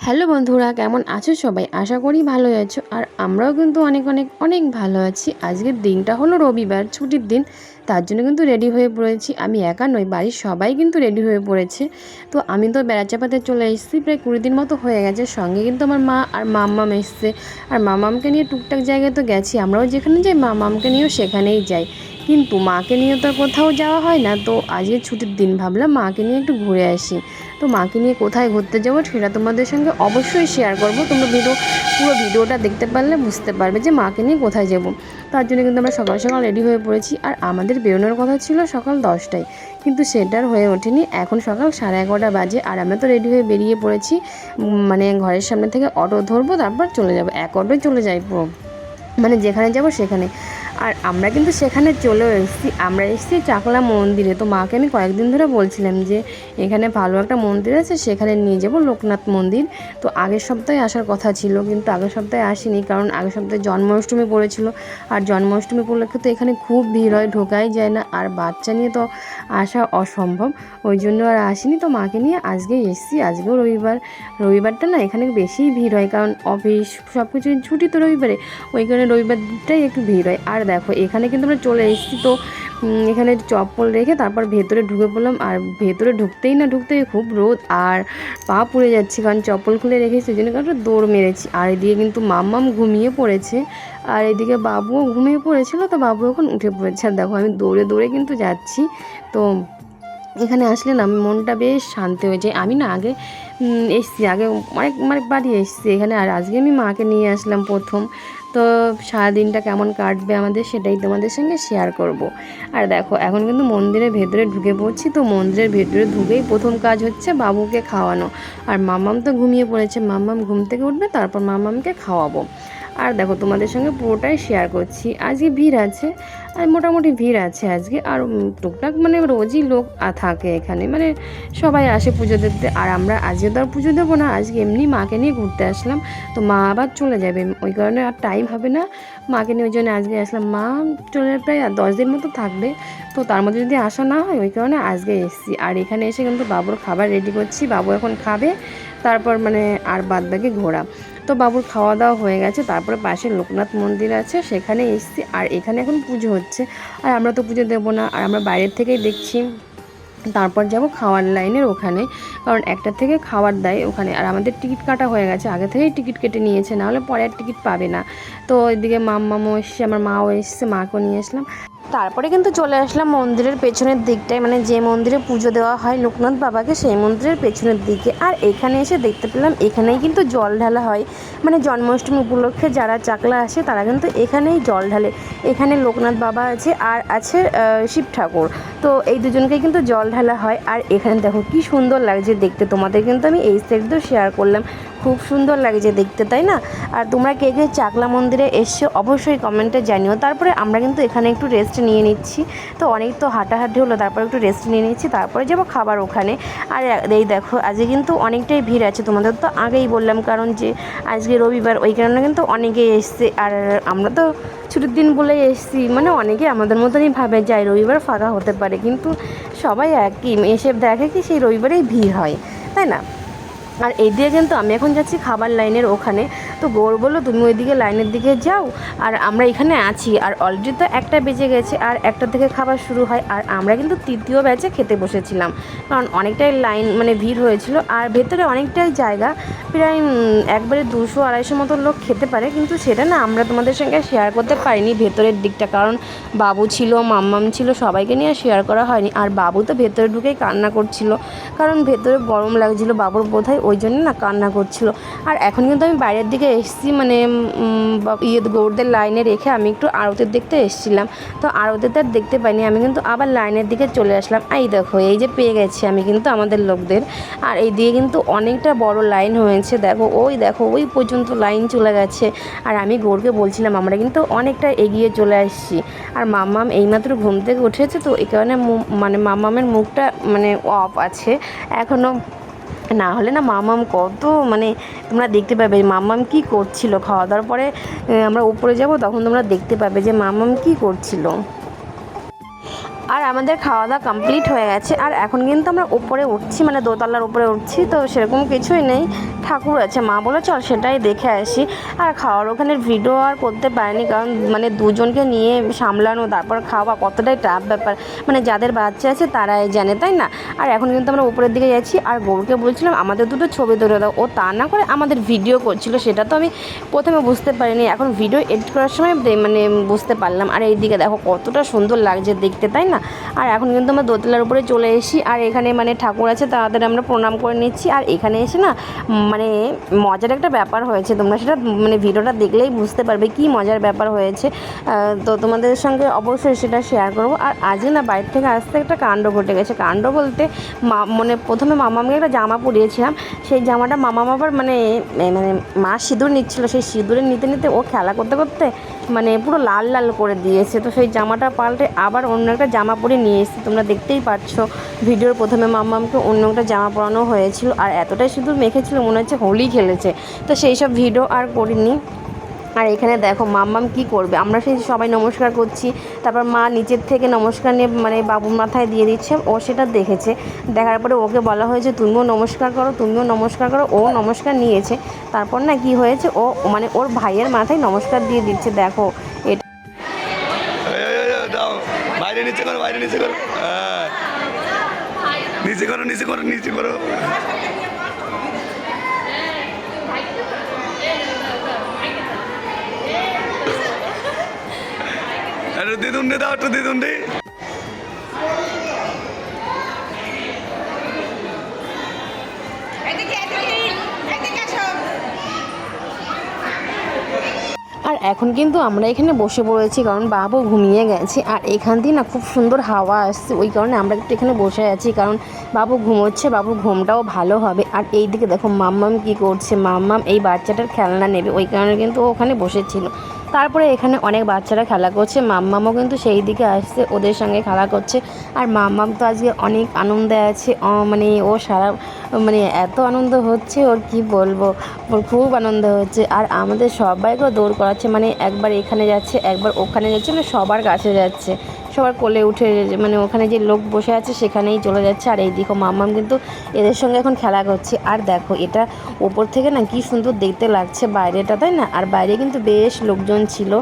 Hello বন্ধুরা, কেমন আছো সবাই? আশা করি ভালো আছো। আর আমরাও কিন্তু অনেক অনেক অনেক ভালো আছি। আজকের দিনটা হলো রবিবার, ছুটির দিন। তার জন্য কিন্তু রেডি হয়ে পড়েছি। আমি একা নই, বাড়ির সবাই কিন্তু রেডি হয়ে পড়েছে। তো আমি তো বেড়াচাপাতে চলে এসেছি, প্রায় কুড়ি দিন মতো হয়ে গেছে। সঙ্গে কিন্তু আমার মা আর মাম্মাম এসছে। আর মামামকে নিয়ে টুকটাক জায়গায় তো গেছি, আমরাও যেখানে যাই মামামকে নিয়েও সেখানেই যাই। কিন্তু মাকে নিয়ে তো কোথাও যাওয়া হয় না। তো আজকে ছুটির দিন ভাবলাম মাকে নিয়ে একটু ঘুরে আসি। তো মাকে নিয়ে কোথায় ঘুরতে যাব সেটা তোমাদের সঙ্গে অবশ্যই শেয়ার করব। তোমরা ভিডিও, পুরো ভিডিওটা দেখতে পারলে বুঝতে পারবে যে মাকে নিয়ে কোথায় যাব। তার জন্য কিন্তু আমরা সকাল সকাল রেডি হয়ে পড়েছি। আর আমাদের বেরোনোর কথা ছিল সকাল দশটায়। কিন্তু সেটার হয়ে ওঠেনি। এখন সকাল সাড়ে এগারোটা বাজে আর আমরা তো রেডি হয়ে বেরিয়ে পড়েছি। মানে ঘরের সামনে থেকে অটো ধরবো, তারপর চলে যাব। এক অটোয় চলে যাই মানে যেখানে যাব সেখানে। আর আমরা কিন্তু সেখানে চলেও এসেছি। আমরা এসেছি চাকলা মন্দিরে। তো মাকে আমি কয়েকদিন ধরে বলছিলাম যে, এখানে ভালো একটা মন্দির আছে, সেখানে নিয়ে যাব লোকনাথ মন্দির। তো আগের সপ্তাহে আসার কথা ছিল, কিন্তু আগের সপ্তাহে আসিনি, কারণ আগের সপ্তাহে জন্মাষ্টমী পড়েছিল। আর জন্মাষ্টমী উপলক্ষে তো এখানে খুব ভিড় হয়, ঢোকাই যায় না, আর বাচ্চা নিয়ে তো আসা অসম্ভব। ওই জন্য আর আসিনি, তো মাকে নিয়ে আজকেই এসেছি। আজকেও রবিবার। রবিবারটা না এখানে বেশিই ভিড় হয়, কারণ অফিস সব কিছু ছুটি তো রবিবারে। ওই কারণে রবিবারটাই একটু ভিড় হয়। আর দেখো, এখানে কিন্তু আমরা চলে এসেছি তো এখানে চপ্পল রেখে তারপর ভেতরে ঢুকে পড়লাম। আর ভেতরে ঢুকতেই না ঢুকতেই খুব রোদ আর পা পুড়ে যাচ্ছে, কারণ চপ্পল খুলে রেখেছি সেই জন্য একটা দৌড় মেরেছি। আর এদিকে কিন্তু মাম্মাম ঘুমিয়ে পড়েছে। আর এদিকে বাবুও ঘুমিয়ে পড়েছিল তো বাবু এখন উঠে পড়েছে। আর দেখো, আমি দৌড়ে দৌড়ে কিন্তু যাচ্ছি। তো এখানে আসলে না, মনটা বেশ শান্তি হয়ে যায়। আমি না আগে এসছি, আগে অনেক অনেক বাড়ি এসছি এখানে। আর আজকে আমি মাকে নিয়ে আসলাম প্রথম। তো সারাদিনটা কেমন কাটবে আমাদের সেটাই তোমাদের সঙ্গে শেয়ার করব। আর দেখো, এখন কিন্তু মন্দিরের ভেতরে ঢুকে পড়ছি, তো মন্দিরের ভেতরে ঢুকেই প্রথম কাজ হচ্ছে বাবুকে খাওয়ানো আর মাম্মাম তো ঘুমিয়ে পড়েছে মাম্মাম ঘুম থেকে উঠবে, তারপর মাম্মামকে খাওয়াবো আর দেখো, তোমাদের সঙ্গে পুরোটাই শেয়ার করছি। আজকে ভিড় আছে, আর মোটামুটি ভিড় আছে আজকে, আর টুকটাক মানে রোজই লোক থাকে এখানে। মানে সবাই আসে পুজো দিতে, আর আমরা আজকে তো আর পুজো দেবো না, আজকে এমনি মাকে নিয়ে ঘুরতে আসলাম। তো মা আবার চলে যাবে, ওই কারণে আর টাইম হবে না। মাকে নিয়ে ওই জন্য আজকে আসলাম। মা চলে প্রায় আর দশ দিন মতো থাকবে। তো তার মধ্যে যদি আসা না হয়, ওই কারণে আজকে এসেছি। আর এখানে এসে কিন্তু বাবুর খাবার রেডি করছি। বাবু এখন খাবে, তারপর মানে আর বাদ বাকি ঘোরা। তো বাবুর খাওয়া দাওয়া হয়ে গেছে, তারপরে পাশে লোকনাথ মন্দির আছে, সেখানে এসেছি, আর এখানে এখন পুজো হচ্ছে। আর আমরা তো পুজো দেবো না, আর আমরা বাইরের থেকেই দেখছি। তারপর যাব খাওয়ার লাইনের ওখানে, কারণ একটা থেকে খাবার দেয় ওখানে। আর আমাদের টিকিট কাটা হয়ে গেছে, আগে থেকেই টিকিট কেটে নিয়েছে, নাহলে পরে আর টিকিট পাবে না। তো ওইদিকে মাম্মামও এসছে, আমার মাও এসছে, মাকেও নিয়ে আসলাম। তারপরে কিন্তু চলে আসলাম মন্দিরের পেছনের দিকটায়। মানে যে মন্দিরে পুজো দেওয়া হয় লোকনাথ বাবাকে, সেই মন্দিরের পেছনের দিকে। আর এখানে এসে দেখতে পেলাম, এখানেই কিন্তু জল ঢালা হয়। মানে জন্মাষ্টমী উপলক্ষে যারা চাকলা আসে, তারা কিন্তু এখানেই জল ঢালে। এখানে লোকনাথ বাবা আছে, আর আছে শিব ঠাকুর। তো এই দুজনকে কিন্তু জল ঢালা হয়। আর এখানে দেখো, কি সুন্দর লাগছে দেখতে। তোমাদের কিন্তু আমি এই সাইড শেয়ার করলাম। খুব সুন্দর লাগছে দেখতে, তাই না? আর তোমরা কে কে চাকলা মন্দিরে এসছো অবশ্যই কমেন্টে জানিও। তারপরে আমরা কিন্তু এখানে একটু রেস্ট নিয়ে নিচ্ছি। তো অনেক তো হাঁটাহাঁটি হলো, তারপরে একটু রেস্ট নিয়ে নিচ্ছি, তারপরে যাব খাবার ওখানে। আর এই দেখো, আজকে কিন্তু অনেকটাই ভিড় আছে তোমাদের, তো আগেই বললাম কারণ যে আজকে রবিবার, ওই কারণে কিন্তু অনেকেই এসছে। আর আমরা তো ছুটির দিন বলে এসছি মানে অনেকে আমাদের মতনই ভাবে যায় রবিবার ফাঁকা হতে পারে, কিন্তু সবাই একই, এসে দেখে কি সেই রবিবারেই ভিড় হয়, তাই না? আর এই দিয়ে কিন্তু আমি এখন যাচ্ছি খাবার লাইনের ওখানে। তো গৌর বলল তুমি ওইদিকে লাইনের দিকে যাও, আর আমরা এখানে আছি। আর অলরেডি তো একটা বেজে গেছে, আর একটা থেকে খাবার শুরু হয়, আর আমরা কিন্তু তৃতীয় ব্যাচে খেতে বসেছিলাম। কারণ অনেকটাই লাইন মানে ভিড় হয়েছিল, আর ভেতরে অনেকটাই জায়গা, প্রায় একবারে দুশো আড়াইশো মতো লোক খেতে পারে, কিন্তু সেটা না আমরা তোমাদের সঙ্গে শেয়ার করতে পারিনি ভেতরের দিকটা, কারণ বাবু ছিল, মাম্মাম ছিল, সবাইকে নিয়ে শেয়ার করা হয়নি। আর বাবু তো ভেতরে ঢুকেই কান্না করছিল, কারণ ভেতরে গরম লাগছিল বাবুর বোধহয়, ওই জন্য না কান্না করছিল। আর এখন কিন্তু আমি বাইরের দিকে এসেছি মানে ইয়ে গৌরদের লাইনে রেখে আমি একটু আরতের দেখতে এসেছিলাম। তো আরতের আর দেখতে পাইনি, আমি কিন্তু আবার লাইনের দিকে চলে আসলাম। এই দেখো, এই যে পেয়ে গেছি আমি কিন্তু আমাদের লোকদের। আর এই দিকে কিন্তু অনেকটা বড় লাইন হয়েছে, দেখো, ওই দেখো, ওই পর্যন্ত লাইন চলে গেছে। আর আমি গৌরকে বলছিলাম, আমরা কিন্তু অনেকটা এগিয়ে চলে আসছি। আর মাম্মাম এইমাত্র ঘুম থেকে উঠেছে, তো এই কারণে মানে মাম্মামের মুখটা মানে অফ আছে। এখনও না হলে না মামাম কত মানে তোমরা দেখতে পাবে মামাম কি করছিল। খাওয়া দাওয়ার পরে আমরা উপরে যাব, তখন তোমরা দেখতে পাবে যে মামাম কি করছিল। আর আমাদের খাওয়া দাওয়া কমপ্লিট হয়ে গেছে। আর এখন কিন্তু আমরা উপরে উঠছি মানে দোতলার উপরে উঠছি, তো সেরকম কিছুই নেই। ঠাকুর আছে, মা বলে চল সেটাই দেখে আসি। আর খাওয়ার ওখানে ভিডিও আর করতে পারিনি, কারণ মানে দুজনকে নিয়ে সামলানো, তারপর খাওয়া কতটাই টাফ ব্যাপার। মানে যাদের বাচ্চা আছে তারাই জানে, তাই না? আর এখন কিন্তু আমরা উপরের দিকে যাচ্ছি, আর গৌরকে বলছিলাম, আমাদের দুটো ছবি তুলে দাও। ও তা না করে আমাদের ভিডিও করছিল, সেটা তো আমি প্রথমে বুঝতে পারিনি। এখন ভিডিও এডিট করার সময় মানে বুঝতে পারলাম। আর এইদিকে দেখো কতটা সুন্দর লাগছে দেখতে, তাই না? আর এখন কিন্তু আমরা দোতলার উপরে চলে এসেছি। আর এখানে মানে ঠাকুর আছে, তাদের আমরা প্রণাম করে নিচ্ছি। আর এখানে এসে না মানে মজার একটা ব্যাপার হয়েছে। তোমরা সেটা মানে ভিডিওটা দেখলেই বুঝতে পারবে কি মজার ব্যাপার হয়েছে। তো তোমাদের সঙ্গে অবশ্যই সেটা শেয়ার করব। আর আজকে না বাইরে থেকে আসতে একটা কাণ্ড ঘটে গেছে। কাণ্ড বলতে মা মানে প্রথমে মামাকে একটা জামা পরিয়েছিলাম। সেই জামাটা মামা আবার মানে মানে মা সিঁদুর নিচ্ছিল। সেই সিঁদুরে নিতে নিতে ও খেলা করতে করতে মানে পুরো লাল লাল করে দিয়েছে। তো সেই জামাটা পাল্টে আবার অন্য একটা জামা পরে নিয়ে এসেছি, তোমরা দেখতেই পাচ্ছ। ভিডিওর প্রথমে মাম্মামকে অন্য একটা জামা পরানো হয়েছিল, আর এতটাই সিঁদুর মেখেছিল মনে হচ্ছে হোলি খেলেছে। তো সেই সব ভিডিও আর করিনি। আর এখানে দেখো মাম্মাম কি করবে? আমরা সেই সবাই নমস্কার করছি। তারপর মা নিচের থেকে নমস্কার নিয়ে মানে বাবুর মাথায় দিয়ে দিচ্ছে, ও সেটা দেখেছে। দেখার পরে ওকে বলা হয়েছে, তুমিও নমস্কার করো, তুমিও নমস্কার করো। ও নমস্কার নিয়েছে। তারপর না কি হয়েছে, ও মানে ওর ভাইয়ের মাথায় নমস্কার দিয়ে দিচ্ছে, দেখো। এটা এই, এই, এই, দাও বাইরে নিচে করো নিচে করো। নিচে করো নিচে করো একটু দিদুন্ডে দাও একটু দিদুন্ডে এদিকে এদিকে এদিকে আসো আর এখন কিন্তু আমরা এখানে বসে পড়েছি কারণ বাবু ঘুমিয়ে গেছে। আর এখান দিয়ে না খুব সুন্দর হাওয়া আসছে, ওই কারণে আমরা একটু এখানে বসে আছি কারণ বাবু ঘুমোচ্ছে, বাবুর ঘুমটাও ভালো হবে। আর এই দিকে দেখো মাম্মাম কি করছে, মাম্মাম এই বাচ্চাটার খেলনা নেবে, ওই কারণে কিন্তু ওখানে বসেছিল। তারপরে এখানে অনেক বাচ্চারা খেলা করছে। মাম্মামও কিন্তু সেই দিকে আসছে, ওদের সঙ্গে খেলা করছে। আর মাম্মাম তো আজকে অনেক আনন্দে আছে। মানে ও সারা মানে এত আনন্দ হচ্ছে, ওর কি বলব? ওর খুব আনন্দ হচ্ছে। আর আমাদের সবাইকেও দৌড় করাচ্ছে মানে একবার এখানে যাচ্ছে, একবার ওখানে যাচ্ছে মানে সবার কাছে যাচ্ছে। সবার কোলে উঠে মানে ওখানে যে লোক বসে আছে সেখানেই চলে যাচ্ছে। আর এই দিকে মাম্মাম কিন্তু এদের সঙ্গে এখন খেলা করছে। আর দেখো, এটা ওপর থেকে না কি সুন্দর দেখতে লাগছে বাইরেটা, তাই না? আর বাইরে কিন্তু বেশ লোকজন ছিল।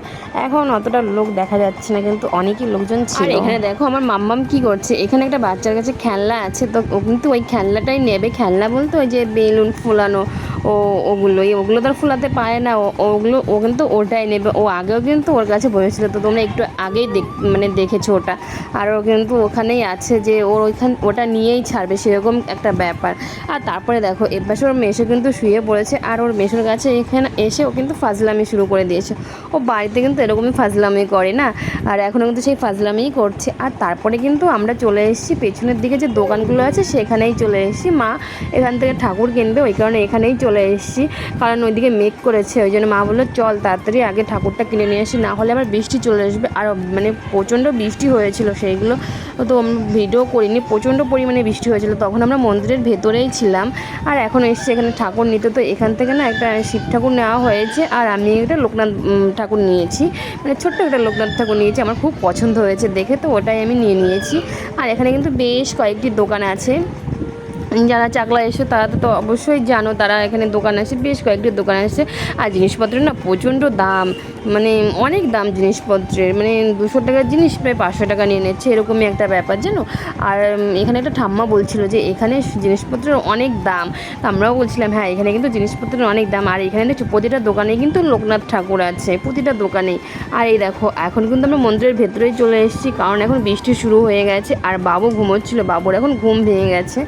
এখন অতটা লোক দেখা যাচ্ছে না, কিন্তু অনেকই লোকজন ছিল। এখানে দেখো, আমার মাম্মাম কি করছে? এখানে একটা বাচ্চার কাছে খেলনা আছে, তো ও কিন্তু ওই খেলনাটাই নেবে। খেলনা বলতে ওই যে বেলুন ফুলানো, ও ওগুলো ওগুলো তো ফুলাতে পারে না। ওগুলো ও কিন্তু ওটাই নেবে। ও আগেও কিন্তু ওর কাছে বসেছিল। তো তোমরা একটু আগেই দেখ মানে দেখেছ। ওটা। আর ও কিন্তু ওখানেই আছে যে ওর ওইখান, ওটা নিয়েই ছাড়বে, সেরকম একটা ব্যাপার। আর তারপরে দেখো এপাশে ওর মেশো কিন্তু শুয়ে পড়েছে, আর ওর মেশোর কাছে এখানে এসে ও কিন্তু ফাজলামি শুরু করে দিয়েছে। ও বাড়িতে কিন্তু এরকমই ফাজলামি করে না, আর এখনও কিন্তু সেই ফাজলামিই করছে। আর তারপরে কিন্তু আমরা চলে এসেছি, পেছনের দিকে যে দোকানগুলো আছে, সেখানেই চলে এসেছি। মা এখান থেকে ঠাকুর কিনবে, ওই কারণে এখানেই চলে এসেছি। কারণ ওইদিকে মেঘ করেছে, ওই জন্য মা বলল, চল তাড়াতাড়ি আগে ঠাকুরটা কিনে নিয়ে আসি, না হলে আবার বৃষ্টি চলে আসবে। আর মানে প্রচণ্ড বৃষ্টি হয়েছিল সেইগুলো। তো ভিডিও করিনি, প্রচণ্ড পরিমাণে বৃষ্টি হয়েছিল। তখন আমরা মন্দিরের ভেতরেই ছিলাম। আর এখন এসেছি এখানে ঠাকুর নিতে। তো এখান থেকে না একটা শিব ঠাকুর নেওয়া হয়েছে। আর আমি একটা লোকনাথ ঠাকুর নিয়েছি। মানে ছোট্ট একটা লোকনাথ ঠাকুর নিয়েছি। আমার খুব পছন্দ হয়েছে দেখে। তো ওটাই আমি নিয়ে নিয়েছি। আর এখানে কিন্তু বেশ কয়েকটি দোকান আছে। যারা চাকলা এসে, তারা তো অবশ্যই জানো, তারা এখানে দোকান আসে, বেশ কয়েকটি দোকান আছে আর জিনিসপত্রের না প্রচণ্ড দাম মানে অনেক দাম জিনিসপত্রের মানে দুশো টাকার জিনিস প্রায় পাঁচশো টাকা নিয়ে নিচ্ছে, এরকমই একটা ব্যাপার, জানো? আর এখানে একটা ঠাম্মা বলছিল যে, এখানে জিনিসপত্রের অনেক দাম। আমরাও বলছিলাম হ্যাঁ এখানে কিন্তু জিনিসপত্রের অনেক দাম। আর এখানে দেখছ, প্রতিটা দোকানে কিন্তু লোকনাথ ঠাকুর আছে, প্রতিটা দোকানেই আর এই দেখো, এখন কিন্তু আমরা মন্দিরের ভেতরেই চলে এসেছি, কারণ এখন বৃষ্টি শুরু হয়ে গেছে, আর বাবু ঘুমোচ্ছিল, বাবুর এখন ঘুম ভেঙে গেছে।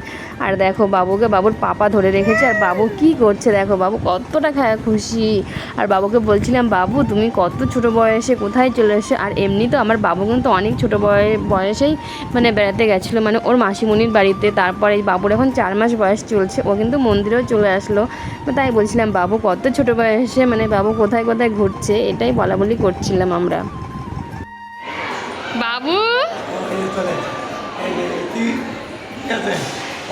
আর দেখো বাবুকে বাবুর পাপা ধরে রেখেছে আর বাবু কি করছে দেখো বাবু কতটা খায় খুশি। আর বাবুকে বলছিলাম বাবু তুমি কত ছোট বয়সে কোথায় চলে এসে? আর এমনি তো আমার বাবু কিন্তু অনেক ছোট বয়ে বয়সেই মানে বেড়াতে গেছিল মানে ওর মাসিমণির বাড়িতে। তারপরে এই বাবুর এখন চার মাস বয়স চলছে ও কিন্তু মন্দিরেও চলে আসলো। তাই বলছিলাম বাবু কত ছোট বয়সে মানে বাবু কোথায় কোথায় ঘুরছে? এটাই বলা বলি করছিলাম আমরা। বাবু?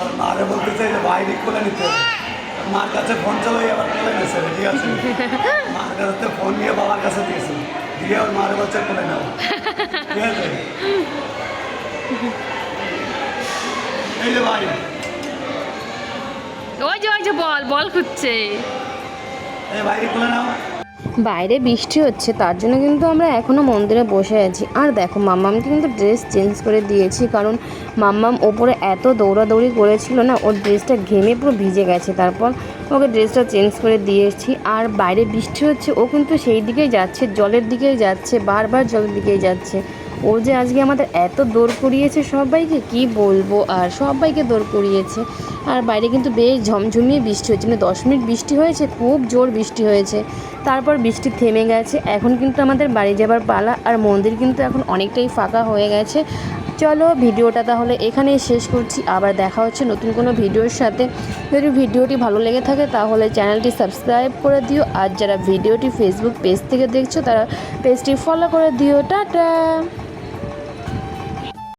চলে মারে বলতে চাই যে বাইরে কোলে নিতে হবে। মার কাছে ফোন চালাই আবার কোলে নিয়েছে ঠিক আছে? মার কাছে ফোন নিয়ে বাবার কাছে দিয়েছে। দিয়ে ওর মারে বলছে কোলে নাও। ঠিক আছে? এই যে ভাই। ওই যে ওই যে বল বল খুঁজছে। এই বাইরে খুলে নাও। বাইরে বৃষ্টি হচ্ছে, তার জন্য কিন্তু আমরা এখনও মন্দিরে বসে আছি। আর দেখো, মাম্মামকে কিন্তু ড্রেস চেঞ্জ করে দিয়েছি, কারণ মাম্মাম ওপরে এত দৌড়াদৌড়ি করেছিল না, ওর ড্রেসটা ঘেমে পুরো ভিজে গেছে। তারপর ওকে ড্রেসটা চেঞ্জ করে দিয়েছি। আর বাইরে বৃষ্টি হচ্ছে, ও কিন্তু সেই দিকেই যাচ্ছে, জলের দিকেই যাচ্ছে, বারবার জলের দিকেই যাচ্ছে। ও যে আজকে আমাদের এত দৌড় করিয়েছে সবাইকে কি বলব? আর সবাইকে দৌড় করিয়েছে। আর বাইরে কিন্তু বেশ ঝমঝমিয়ে বৃষ্টি হচ্ছে। মানে দশ মিনিট বৃষ্টি হয়েছে, খুব জোর বৃষ্টি হয়েছে। তারপর বৃষ্টি থেমে গেছে। এখন কিন্তু আমাদের বাড়ি যাবার পালা আর মন্দির কিন্তু এখন অনেকটাই ফাঁকা হয়ে গেছে। চলো ভিডিওটা তাহলে এখানেই শেষ করছি। আবার দেখা হচ্ছে নতুন কোনো ভিডিওর সাথে। যদি ভিডিওটি ভালো লেগে থাকে তাহলে চ্যানেলটি সাবস্ক্রাইব করে দিও। আর যারা ভিডিওটি ফেসবুক পেজ থেকে দেখছ তারা পেজটি ফলো করে দিও। টাটা!